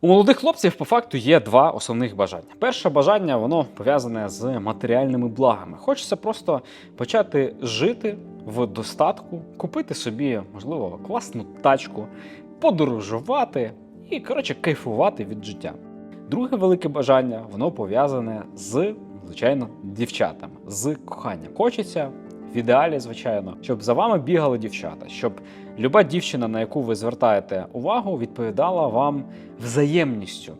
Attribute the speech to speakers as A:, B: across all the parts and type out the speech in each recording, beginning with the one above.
A: У молодих хлопців по факту є два основних бажання. Перше бажання воно пов'язане з матеріальними благами. Хочеться просто почати жити в достатку, купити собі, можливо, класну тачку, подорожувати і, коротше, кайфувати від життя. Друге велике бажання воно пов'язане з, звичайно, дівчатами, з коханням. Хочеться в ідеалі, звичайно, щоб за вами бігали дівчата, щоб люба дівчина, на яку ви звертаєте увагу, відповідала вам взаємністю.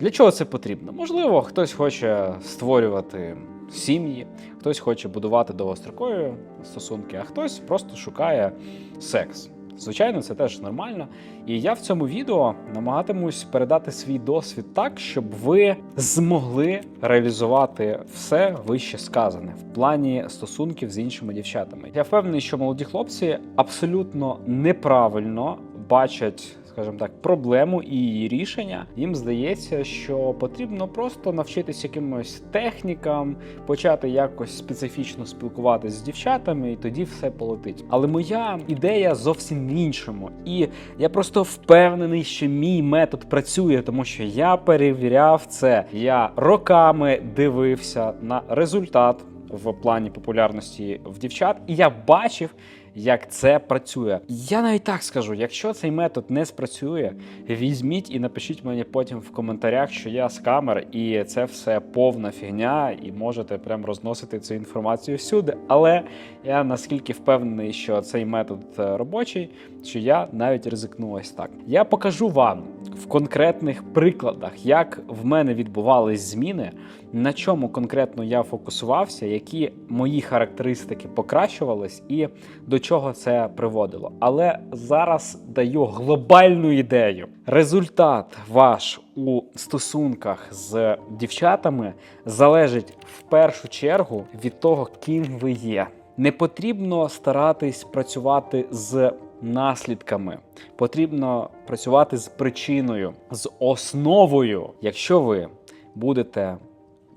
A: Для чого це потрібно? Можливо, хтось хоче створювати сім'ї, хтось хоче будувати довгострокові стосунки, а хтось просто шукає секс. Звичайно, це теж нормально. І я в цьому відео намагатимусь передати свій досвід так, щоб ви змогли реалізувати все вище сказане в плані стосунків з іншими дівчатами. Я впевнений, що молоді хлопці абсолютно неправильно бачать. Скажімо так, проблему і її рішення їм здається, що потрібно просто навчитися якимось технікам, почати якось специфічно спілкуватися з дівчатами, і тоді все полетить. Але моя ідея зовсім в іншому, і я просто впевнений, що мій метод працює, тому що я перевіряв це. Я роками дивився на результат в плані популярності в дівчат, і я бачив. Як це працює, я навіть так скажу: якщо цей метод не спрацює, візьміть і напишіть мені потім в коментарях, що я скамер, і це все повна фігня, і можете прям розносити цю інформацію всюди. Але я наскільки впевнений, що цей метод е, робочий, що я навіть ризикну ось так. Я покажу вам в конкретних прикладах, як в мене відбувались зміни, на чому конкретно я фокусувався, які мої характеристики покращувались і до чого це приводило. Але зараз даю глобальну ідею. Результат ваш у стосунках з дівчатами залежить в першу чергу від того, ким ви є. Не потрібно старатись працювати з наслідками. Потрібно працювати з причиною, з основою. Якщо ви будете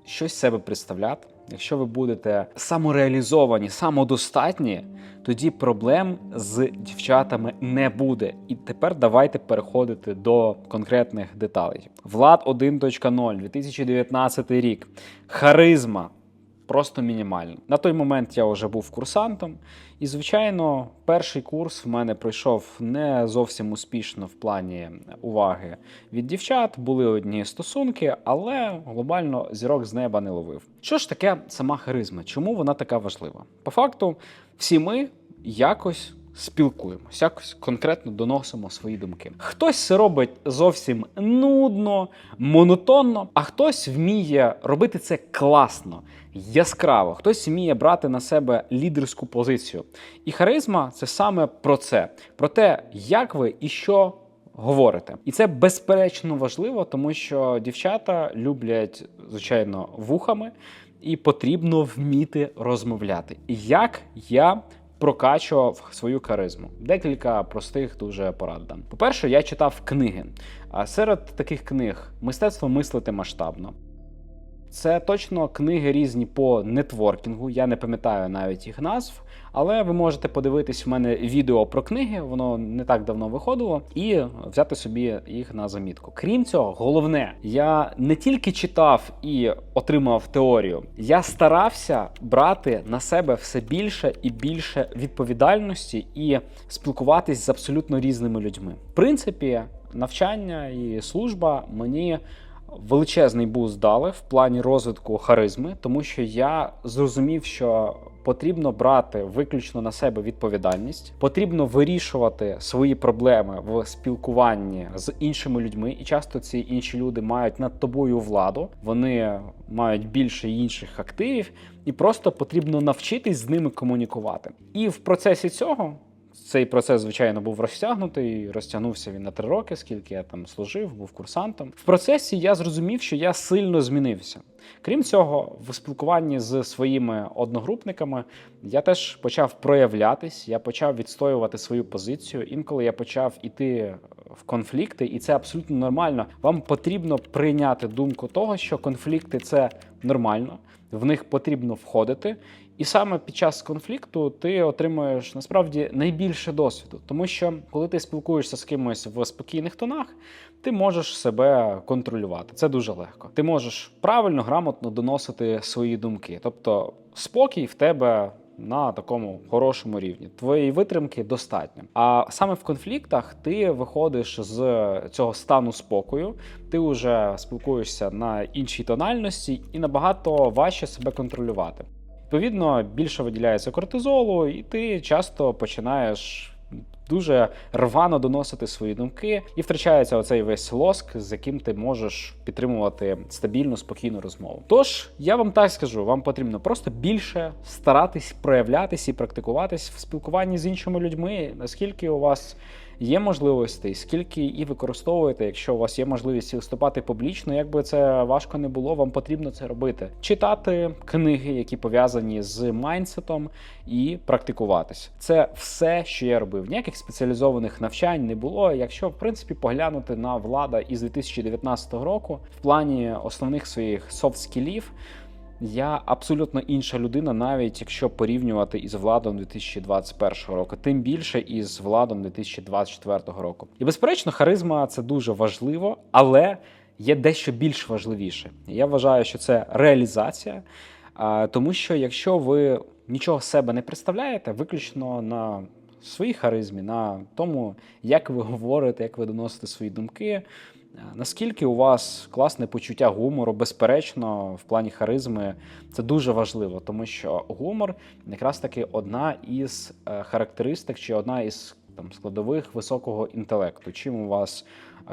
A: щось себе представляти, якщо ви будете самореалізовані, самодостатні, тоді проблем з дівчатами не буде. І тепер давайте переходити до конкретних деталей. Влад 1.0, 2019 рік. Харизма. Просто мінімально. На той момент я вже був курсантом, і, звичайно, перший курс в мене пройшов не зовсім успішно в плані уваги від дівчат. Були одні стосунки, але глобально зірок з неба не ловив. Що ж таке сама харизма? Чому вона така важлива? По факту, всі ми якось. Спілкуємось, якось конкретно доносимо свої думки. Хтось це робить зовсім нудно, монотонно, а хтось вміє робити це класно, яскраво. Хтось вміє брати на себе лідерську позицію. І харизма це саме про це: про те, як ви і що говорите. І це безперечно важливо, тому що дівчата люблять, звичайно, вухами, і потрібно вміти розмовляти. Як я прокачував свою харизму. Декілька простих дуже порад дам. По-перше, я читав книги. А серед таких книг мистецтво мислити масштабно. Це точно книги різні по нетворкінгу. Я не пам'ятаю навіть їх назв, але ви можете подивитись в мене відео про книги, воно не так давно виходило, і взяти собі їх на замітку. Крім цього, головне, я не тільки читав і отримав теорію, я старався брати на себе все більше і більше відповідальності і спілкуватись з абсолютно різними людьми. В принципі, навчання і служба мені величезний буст дали в плані розвитку харизми, тому що я зрозумів, що потрібно брати виключно на себе відповідальність, потрібно вирішувати свої проблеми в спілкуванні з іншими людьми, і часто ці інші люди мають над тобою владу, вони мають більше інших активів, і просто потрібно навчитись з ними комунікувати. І в процесі цього. Цей процес, звичайно, був розтягнутий, розтягнувся він на три роки, скільки я там служив, був курсантом. В процесі я зрозумів, що я сильно змінився. Крім цього, в спілкуванні з своїми одногрупниками я теж почав проявлятись, я почав відстоювати свою позицію. Інколи я почав іти в конфлікти, і це абсолютно нормально. Вам потрібно прийняти думку того, що конфлікти це нормально, в них потрібно входити І саме під час конфлікту ти отримуєш насправді найбільше досвіду, тому що коли ти спілкуєшся з кимось в спокійних тонах, ти можеш себе контролювати. Це дуже легко. Ти можеш правильно, грамотно доносити свої думки. Тобто, спокій в тебе. На такому хорошому рівні твоєї витримки достатньо. А саме в конфліктах ти виходиш з цього стану спокою, ти вже спілкуєшся на іншій тональності і набагато важче себе контролювати. Відповідно, більше виділяється кортизолу, і ти часто починаєш дуже рвано доносити свої думки, і втрачається оцей весь лоск, з яким ти можеш підтримувати стабільну, спокійну розмову. Тож я вам так скажу: вам потрібно просто більше старатись проявлятись і практикуватись в спілкуванні з іншими людьми, наскільки у вас є можливостей, скільки і використовуєте, якщо у вас є можливість виступати публічно, як би це важко не було, вам потрібно це робити. Читати книги, які пов'язані з майндсетом, і практикуватись. Це все, що я робив. Ніяких спеціалізованих навчань не було. Якщо в принципі поглянути на влада із 2019 року в плані основних своїх софт-скілів, я абсолютно інша людина, навіть якщо порівнювати із владом 2021 року, тим більше із владом 2024 року. І безперечно, харизма це дуже важливо, але є дещо більш важливіше. Я вважаю, що це реалізація, тому що якщо ви нічого себе не представляєте, виключно на своїй харизмі, на тому, як ви говорите, як ви доносите свої думки. Наскільки у вас класне почуття гумору, безперечно, в плані харизми це дуже важливо, тому що гумор якраз таки одна із е, характеристик чи одна із там складових високого інтелекту. Чим у вас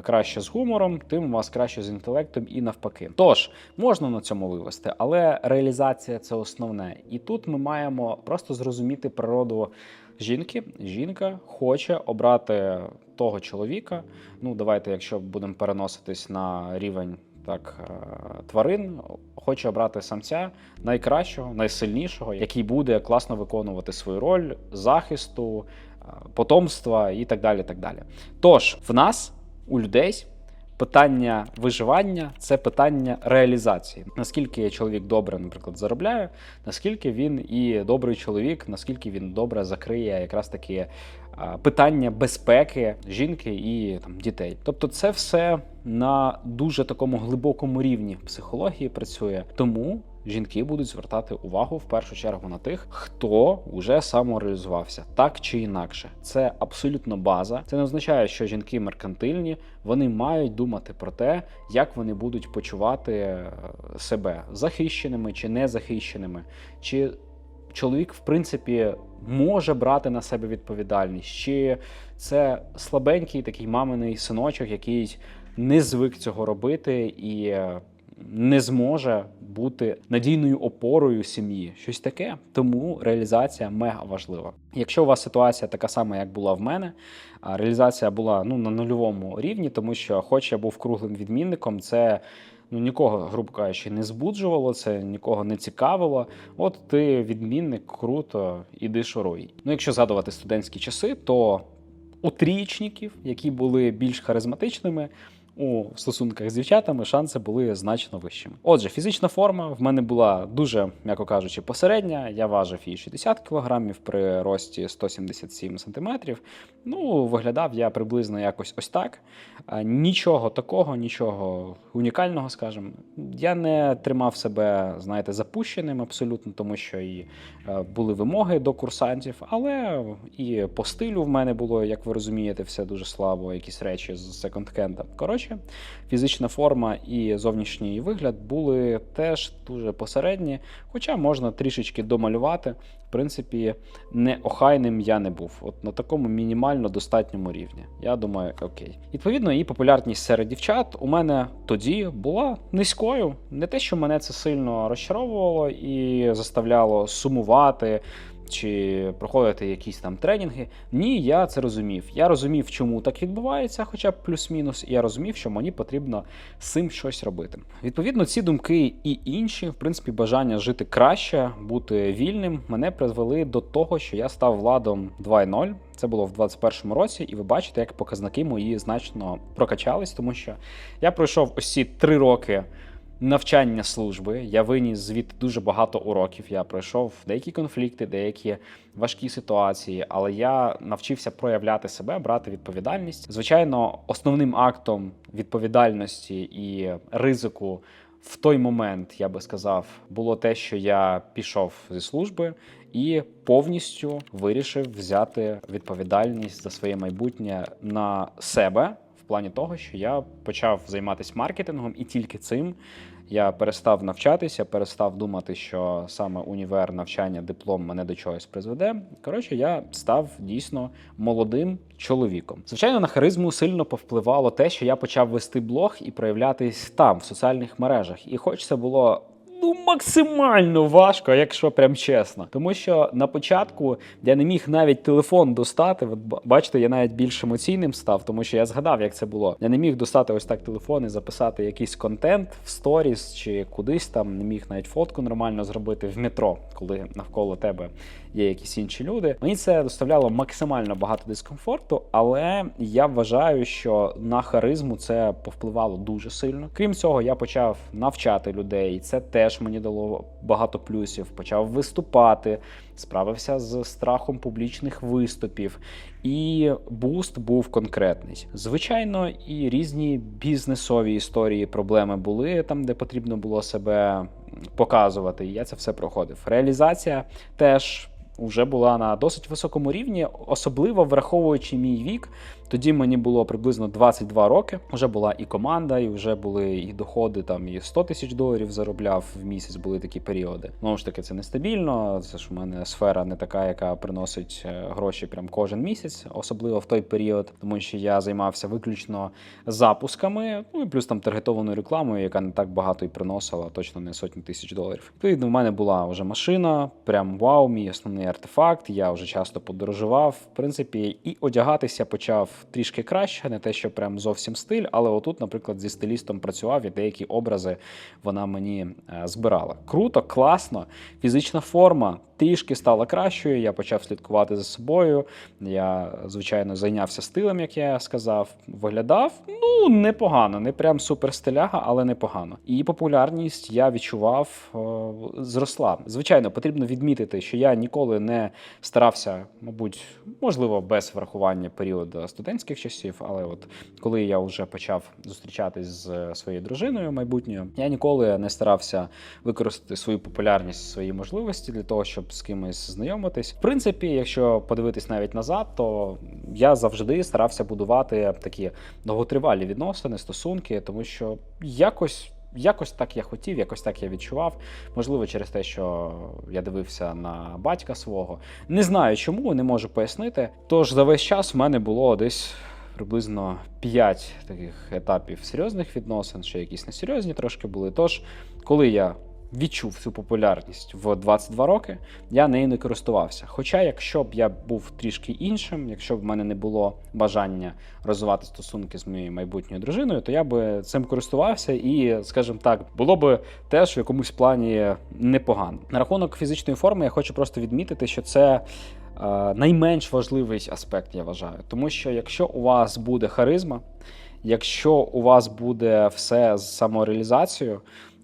A: краще з гумором, тим у вас краще з інтелектом і навпаки. Тож можна на цьому вивести, але реалізація це основне. І тут ми маємо просто зрозуміти природу жінки. Жінка хоче обрати того чоловіка. Ну, давайте, якщо будемо переноситись на рівень так е, тварин, хоче обрати самця найкращого, найсильнішого, який буде класно виконувати свою роль захисту, е, потомства і так далі. так далі. Тож в нас у людей. Питання виживання це питання реалізації. Наскільки чоловік добре, наприклад, заробляє, наскільки він і добрий чоловік, наскільки він добре закриє якраз таки питання безпеки жінки і там дітей. Тобто, це все на дуже такому глибокому рівні психології працює. Тому жінки будуть звертати увагу в першу чергу на тих, хто вже самореалізувався так чи інакше. Це абсолютно база. Це не означає, що жінки меркантильні, вони мають думати про те, як вони будуть почувати е, себе захищеними чи незахищеними, чи чоловік, в принципі, може брати на себе відповідальність, чи це слабенький такий маминий синочок, який не звик цього робити і е, не зможе бути надійною опорою сім'ї. Щось таке. Тому реалізація мега важлива. Якщо у вас ситуація така сама, як була в мене, реалізація була ну на нульовому рівні, тому що, хоч я був круглим відмінником, це ну нікого, грубо кажучи, не збуджувало, це нікого не цікавило. От ти відмінник, круто, іди шуруй. Ну, якщо згадувати студентські часи, то у трічників, які були більш харизматичними у стосунках з дівчатами шанси були значно вищими. Отже, фізична форма в мене була дуже, м'яко кажучи, посередня. Я важив і 60 кг при рості 177 см. Ну, виглядав я приблизно якось ось так. Нічого такого, нічого унікального, скажімо. Я не тримав себе, знаєте, запущеним абсолютно, тому що і е, були вимоги до курсантів, але і по стилю в мене було, як ви розумієте, все дуже слабо, якісь речі з секонд-хенда. Коротше гроші. Фізична форма і зовнішній вигляд були теж дуже посередні, хоча можна трішечки домалювати. В принципі, не охайним я не був. От на такому мінімально достатньому рівні. Я думаю, окей. Відповідно, її популярність серед дівчат у мене тоді була низькою. Не те, що мене це сильно розчаровувало і заставляло сумувати чи проходити якісь там тренінги. Ні, я це розумів. Я розумів, чому так відбувається, хоча б плюс-мінус. І я розумів, що мені потрібно з цим щось робити. Відповідно, ці думки і інші, в принципі, бажання жити краще, бути вільним, мене призвели до того, що я став владом 2.0. Це було в 2021 році, і ви бачите, як показники мої значно прокачались, тому що я пройшов ці три роки навчання служби. Я виніс звідти дуже багато уроків. Я пройшов деякі конфлікти, деякі важкі ситуації, але я навчився проявляти себе, брати відповідальність. Звичайно, основним актом відповідальності і ризику. В той момент я би сказав, було те, що я пішов зі служби і повністю вирішив взяти відповідальність за своє майбутнє на себе в плані того, що я почав займатися маркетингом, і тільки цим я перестав навчатися, перестав думати, що саме універ, навчання, диплом мене до чогось призведе. Коротше, я став дійсно молодим чоловіком. Звичайно, на харизму сильно повпливало те, що я почав вести блог і проявлятись там, в соціальних мережах. І хоч це було. Ну, максимально важко, якщо прям чесно. Тому що на початку я не міг навіть телефон достати. От бачите, я навіть більш емоційним став, тому що я згадав, як це було. Я не міг достати ось так телефон і записати якийсь контент в сторіс чи кудись там, не міг навіть фотку нормально зробити в метро, коли навколо тебе є якісь інші люди. Мені це доставляло максимально багато дискомфорту, але я вважаю, що на харизму це повпливало дуже сильно. Крім цього, я почав навчати людей. Це теж мені дало багато плюсів. Почав виступати, справився з страхом публічних виступів, і буст був конкретний. Звичайно, і різні бізнесові історії, проблеми були там, де потрібно було себе показувати. І я це все проходив. Реалізація теж. Вже була на досить високому рівні, особливо враховуючи мій вік. Тоді мені було приблизно 22 роки. Вже була і команда, і вже були і доходи там і 100 тисяч доларів заробляв в місяць. Були такі періоди. Знову ж таки, це нестабільно. Це ж у мене сфера не така, яка приносить е, гроші прям кожен місяць, особливо в той період, тому що я займався виключно запусками, ну і плюс там таргетованою рекламою, яка не так багато і приносила, точно не сотні тисяч доларів. Відповідно, в мене була вже машина, прям вау, мій основний артефакт. Я вже часто подорожував. В принципі, і одягатися почав трішки краще, не те, що прям зовсім стиль, але отут, наприклад, зі стилістом працював і деякі образи вона мені е, збирала. Круто, класно, фізична форма. Трішки стала кращою, я почав слідкувати за собою. Я, звичайно, зайнявся стилем, як я сказав. Виглядав ну непогано, не прям супер стиляга, але непогано. І популярність я відчував е, зросла. Звичайно, потрібно відмітити, що я ніколи не старався, мабуть, можливо, без врахування періоду студентських часів, але от коли я вже почав зустрічатись з своєю дружиною майбутньою, я ніколи не старався використати свою популярність, свої можливості для того, щоб з кимось знайомитись. В принципі, якщо подивитись навіть назад, то я завжди старався будувати такі довготривалі відносини, стосунки, тому що якось. Якось так я хотів, якось так я відчував. Можливо, через те, що я дивився на батька свого. Не знаю чому, не можу пояснити. Тож за весь час в мене було десь приблизно 5 таких етапів серйозних відносин, ще якісь несерйозні трошки були. Тож, коли я відчув цю популярність в 22 роки, я нею не користувався. Хоча, якщо б я був трішки іншим, якщо б в мене не було бажання розвивати стосунки з моєю майбутньою дружиною, то я би цим користувався і, скажімо так, було би теж в якомусь плані непогано. На рахунок фізичної форми я хочу просто відмітити, що це. е, Найменш важливий аспект, я вважаю, тому що якщо у вас буде харизма, якщо у вас буде все з самореалізацією,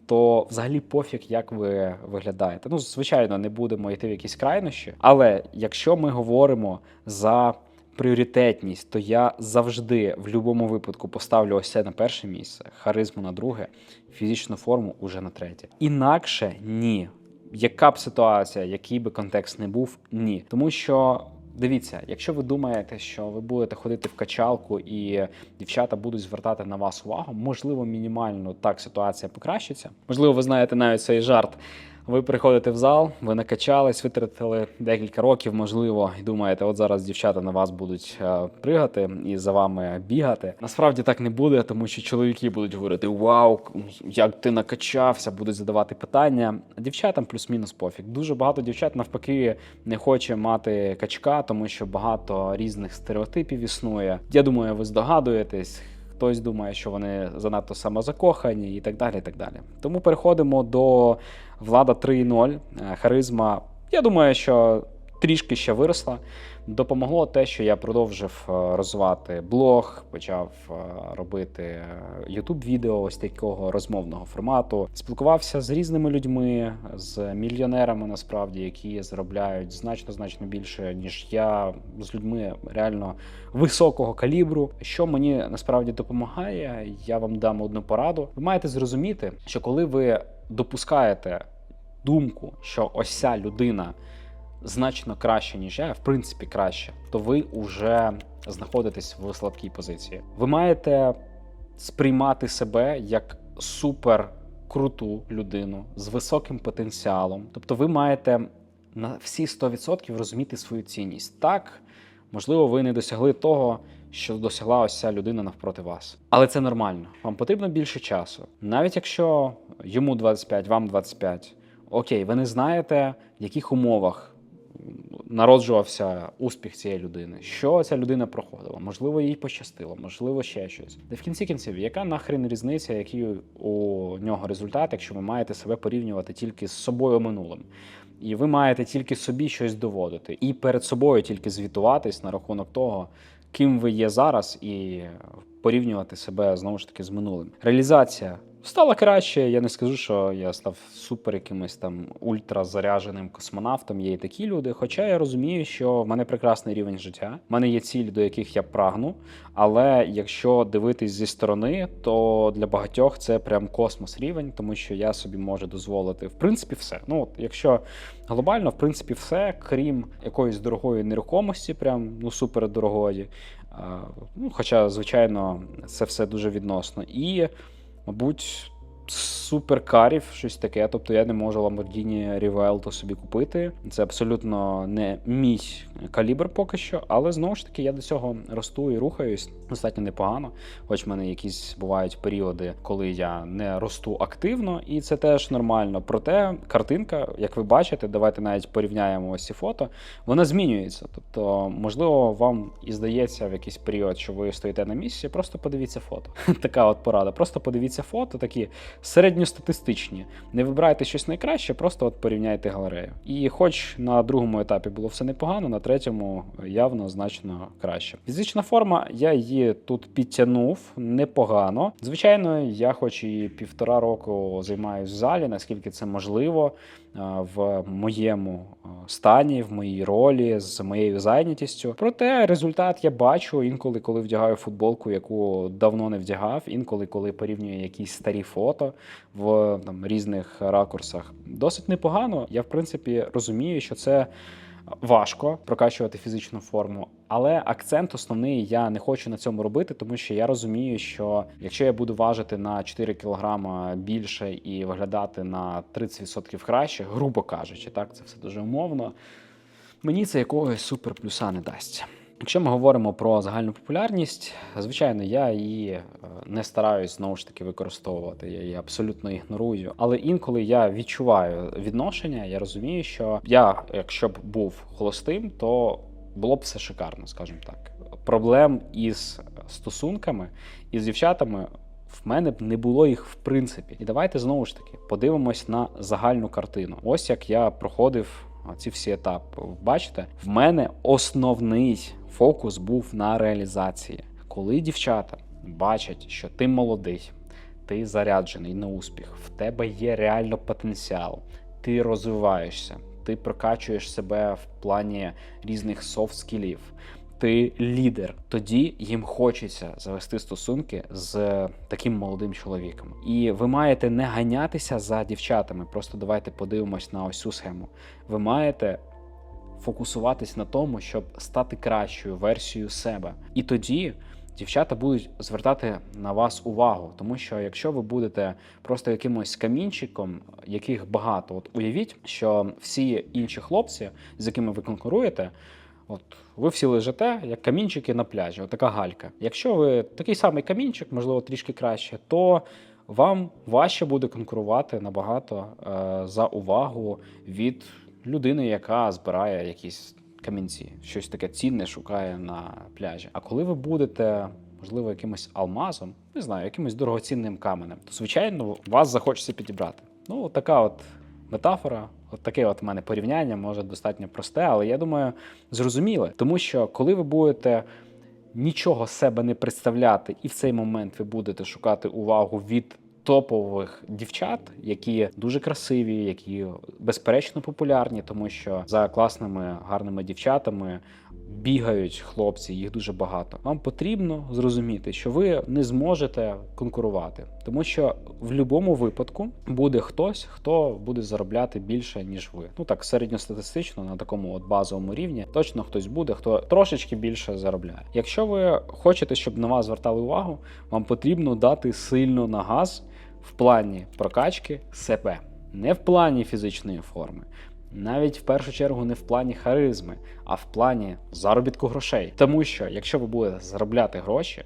A: то взагалі пофіг, як ви виглядаєте. Ну, звичайно, не будемо йти в якісь крайнощі, але якщо ми говоримо за пріоритетність, то я завжди в будь-якому випадку поставлю ось це на перше місце, харизму на друге, фізичну форму уже на третє. Інакше ні. Яка б ситуація, який би контекст не був, ні. Тому що дивіться, якщо ви думаєте, що ви будете ходити в качалку і дівчата будуть звертати на вас увагу, можливо, мінімально так ситуація покращиться. Можливо, ви знаєте навіть цей жарт. Ви приходите в зал, ви накачались, витратили декілька років, можливо, і думаєте, от зараз дівчата на вас будуть е, пригати і за вами бігати. Насправді так не буде, тому що чоловіки будуть говорити: Вау, як ти накачався, будуть задавати питання. Дівчатам плюс-мінус пофіг. Дуже багато дівчат навпаки не хоче мати качка, тому що багато різних стереотипів існує. Я думаю, ви здогадуєтесь. Хтось думає, що вони занадто самозакохані і так далі. і так далі. Тому переходимо до влада 3.0. Е, Харизма. Я думаю, що трішки ще виросла. Допомогло те, що я продовжив е, розвивати блог, почав е, робити youtube відео ось такого розмовного формату. Спілкувався з різними людьми, з мільйонерами, насправді, які заробляють значно значно більше ніж я, з людьми реально високого калібру. Що мені насправді допомагає, я вам дам одну пораду. Ви маєте зрозуміти, що коли ви допускаєте думку, що ось ця людина значно краще, ніж я, в принципі, краще, то ви вже знаходитесь в слабкій позиції. Ви маєте сприймати себе як супер круту людину з високим потенціалом. Тобто, ви маєте на всі 100% розуміти свою цінність. Так, можливо, ви не досягли того, що досягла ось ця людина навпроти вас. Але це нормально. Вам потрібно більше часу. Навіть якщо йому 25, вам 25, окей, ви не знаєте, в яких умовах народжувався успіх цієї людини, що ця людина проходила, можливо, їй пощастило, можливо, ще щось. Та в кінці кінців, яка нахрен різниця, який у нього результат, якщо ви маєте себе порівнювати тільки з собою минулим? І ви маєте тільки собі щось доводити, і перед собою тільки звітуватись на рахунок того, ким ви є зараз, і порівнювати себе знову ж таки з минулим. Реалізація стала краще. Я не скажу, що я став супер якимось там ультразаряженим космонавтом. Є і такі люди. Хоча я розумію, що в мене прекрасний рівень життя, в мене є цілі, до яких я прагну. Але якщо дивитись зі сторони, то для багатьох це прям космос рівень, тому що я собі можу дозволити в принципі все. Ну от якщо глобально, в принципі, все, крім якоїсь дорогої нерухомості, прям ну супер дорогої. Ну, хоча, звичайно, це все дуже відносно. І, мабуть, суперкарів, щось таке. Тобто я не можу Lamborghini Rivelto собі купити. Це абсолютно не мій калібр поки що, але знову ж таки я до цього росту і рухаюсь достатньо непогано. Хоч в мене якісь бувають періоди, коли я не росту активно, і це теж нормально. Проте картинка, як ви бачите, давайте навіть порівняємо ось ці фото, вона змінюється. Тобто, можливо, вам і здається в якийсь період, що ви стоїте на місці, просто подивіться фото. Така от порада. Просто подивіться фото, такі середньостатистичні. Не вибирайте щось найкраще, просто от порівняйте галерею. І хоч на другому етапі було все непогано, на третьому явно значно краще. Фізична форма, я її тут підтягнув непогано. Звичайно, я хоч і півтора року займаюся в залі, наскільки це можливо в моєму стані, в моїй ролі, з моєю зайнятістю. Проте результат я бачу інколи, коли вдягаю футболку, яку давно не вдягав, інколи, коли порівнюю якісь старі фото в там, різних ракурсах. Досить непогано. Я в принципі розумію, що це. Важко прокачувати фізичну форму, але акцент основний я не хочу на цьому робити, тому що я розумію, що якщо я буду важити на 4 кг більше і виглядати на 30% краще, грубо кажучи, так це все дуже умовно. Мені це якогось супер плюса не дасть. Якщо ми говоримо про загальну популярність, звичайно, я її е, не стараюсь знову ж таки використовувати. Я її абсолютно ігнорую. Але інколи я відчуваю відношення, я розумію, що я, якщо б був холостим, то було б все шикарно, скажімо так. Проблем із стосунками і з дівчатами. В мене б не було їх в принципі. І давайте знову ж таки подивимось на загальну картину. Ось як я проходив ці всі етапи. Бачите, в мене основний фокус був на реалізації. Коли дівчата бачать, що ти молодий, ти заряджений на успіх, в тебе є реально потенціал, ти розвиваєшся, ти прокачуєш себе в плані різних софт-скілів, ти лідер, тоді їм хочеться завести стосунки з таким молодим чоловіком. І ви маєте не ганятися за дівчатами. Просто давайте подивимось на ось цю схему. Ви маєте фокусуватись на тому, щоб стати кращою версією себе. І тоді. Дівчата будуть звертати на вас увагу, тому що якщо ви будете просто якимось камінчиком, яких багато, от уявіть, що всі інші хлопці, з якими ви конкуруєте, От ви всі лежите як камінчики на пляжі, отака галька. Якщо ви такий самий камінчик, можливо, трішки краще, то вам важче буде конкурувати набагато е, за увагу від людини, яка збирає якісь камінці, щось таке цінне шукає на пляжі. А коли ви будете, можливо, якимось алмазом, не знаю, якимось дорогоцінним каменем, то звичайно вас захочеться підібрати. Ну, така от метафора От таке от в мене порівняння, може достатньо просте, але я думаю, зрозуміле. Тому що коли ви будете нічого себе не представляти, і в цей момент ви будете шукати увагу від топових дівчат, які дуже красиві, які безперечно популярні, тому що за класними гарними дівчатами бігають хлопці, їх дуже багато. Вам потрібно зрозуміти, що ви не зможете конкурувати, тому що в будь-якому випадку буде хтось, хто буде заробляти більше ніж ви. Ну так середньостатистично на такому от базовому рівні точно хтось буде, хто трошечки більше заробляє. Якщо ви хочете, щоб на вас звертали увагу, вам потрібно дати сильно на газ в плані прокачки себе, не в плані фізичної форми. Навіть в першу чергу не в плані харизми, а в плані заробітку грошей. Тому що якщо ви будете заробляти гроші,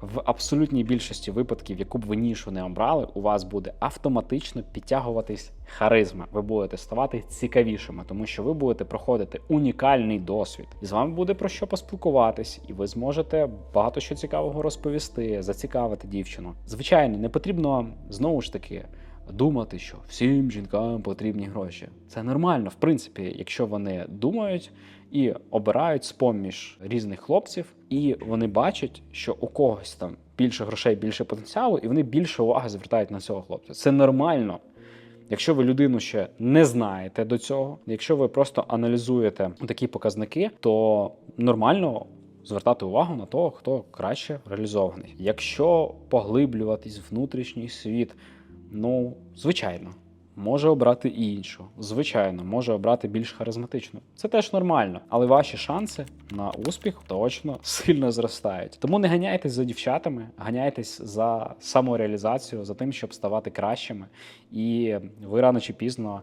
A: в абсолютній більшості випадків, яку б ви нішу не обрали, у вас буде автоматично підтягуватись харизма. Ви будете ставати цікавішими, тому що ви будете проходити унікальний досвід, і з вами буде про що поспілкуватись, і ви зможете багато що цікавого розповісти, зацікавити дівчину. Звичайно, не потрібно знову ж таки. Думати, що всім жінкам потрібні гроші. Це нормально, в принципі, якщо вони думають і обирають з-поміж різних хлопців, і вони бачать, що у когось там більше грошей, більше потенціалу, і вони більше уваги звертають на цього хлопця. Це нормально. Якщо ви людину ще не знаєте до цього, якщо ви просто аналізуєте такі показники, то нормально звертати увагу на того, хто краще реалізований. Якщо поглиблюватись внутрішній світ, ну звичайно. Може обрати і іншу. Звичайно, може обрати більш харизматичну. Це теж нормально, але ваші шанси на успіх точно сильно зростають. Тому не ганяйтесь за дівчатами, ганяйтесь за самореалізацію, за тим, щоб ставати кращими. І ви рано чи пізно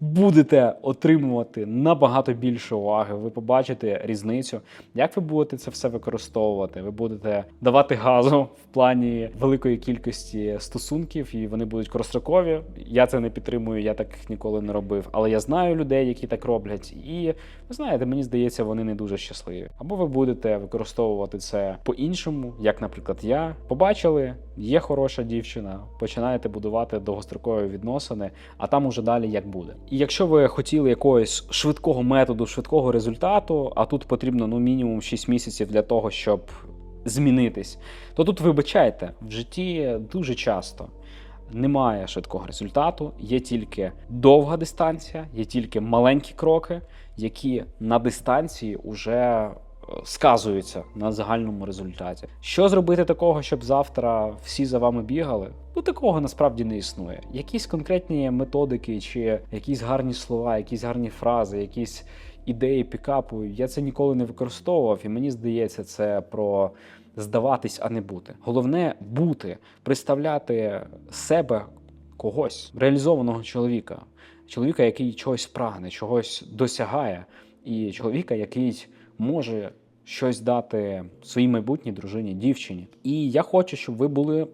A: будете отримувати набагато більше уваги. Ви побачите різницю, як ви будете це все використовувати. Ви будете давати газу в плані великої кількості стосунків, і вони будуть корострокові. Я це не підтримую, я так ніколи не робив. Але я знаю людей, які так роблять, і ви знаєте, мені здається, вони не дуже щасливі. Або ви будете використовувати це по-іншому, як, наприклад, я побачили, є хороша дівчина, починаєте будувати довгострокові відносини, а там уже далі як буде. І якщо ви хотіли якогось швидкого методу, швидкого результату, а тут потрібно ну мінімум 6 місяців для того, щоб змінитись, то тут вибачайте, в житті дуже часто. Немає швидкого результату, є тільки довга дистанція, є тільки маленькі кроки, які на дистанції вже сказуються на загальному результаті. Що зробити такого, щоб завтра всі за вами бігали? Ну такого насправді не існує. Якісь конкретні методики, чи якісь гарні слова, якісь гарні фрази, якісь ідеї пікапу. Я це ніколи не використовував, і мені здається, це про здаватись, а не бути. Головне бути, представляти себе когось, реалізованого чоловіка, чоловіка, який чогось прагне, чогось досягає, і чоловіка, який може щось дати своїй майбутній дружині, дівчині. І я хочу, щоб ви були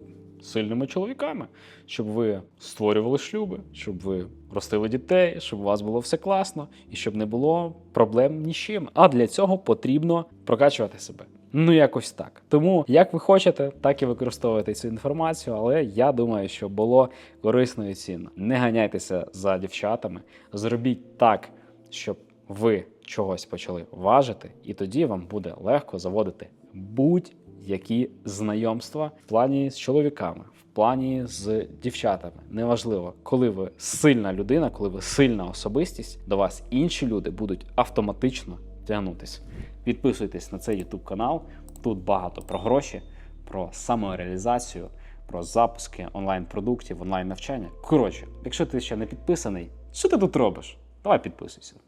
A: сильними чоловіками, щоб ви створювали шлюби, щоб ви ростили дітей, щоб у вас було все класно і щоб не було проблем ні з чим. А для цього потрібно прокачувати себе. Ну, якось так. Тому, як ви хочете, так і використовуйте цю інформацію, але я думаю, що було корисно і цінно. Не ганяйтеся за дівчатами, зробіть так, щоб ви чогось почали важити, і тоді вам буде легко заводити будь-які знайомства в плані з чоловіками, в плані з дівчатами. Неважливо, коли ви сильна людина, коли ви сильна особистість, до вас інші люди будуть автоматично тягнутися. Підписуйтесь на цей YouTube канал. Тут багато про гроші, про самореалізацію, про запуски онлайн-продуктів, онлайн навчання. Коротше, якщо ти ще не підписаний, що ти тут робиш? Давай підписуйся.